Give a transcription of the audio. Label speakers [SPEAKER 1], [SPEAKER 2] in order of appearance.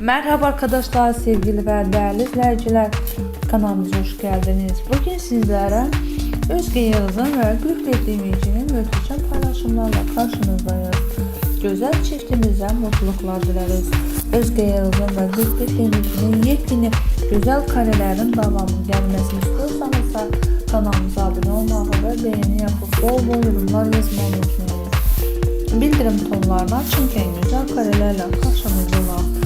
[SPEAKER 1] Merhaba arkadaşlar, sevgili ve değerli izleyiciler. Kanalımıza hoş geldiniz. Bugün sizlere Özge Yıldız'ın ve Gülbet Demirci'nin muhteşem paylaşımlarla karşınızdayız. Güzel çiftimize mutluluklar dileriz. Özge Yıldız'ın ve Gülbet Demirci'nin yepyeni güzel karelerin devamı gelmesini istiyorsanız kanalımıza abone olmayı ve beğeni yapıp bol bol yorumlar yazmayı unutmayın. Bildirim ki en güzel karelerle karşınızda var.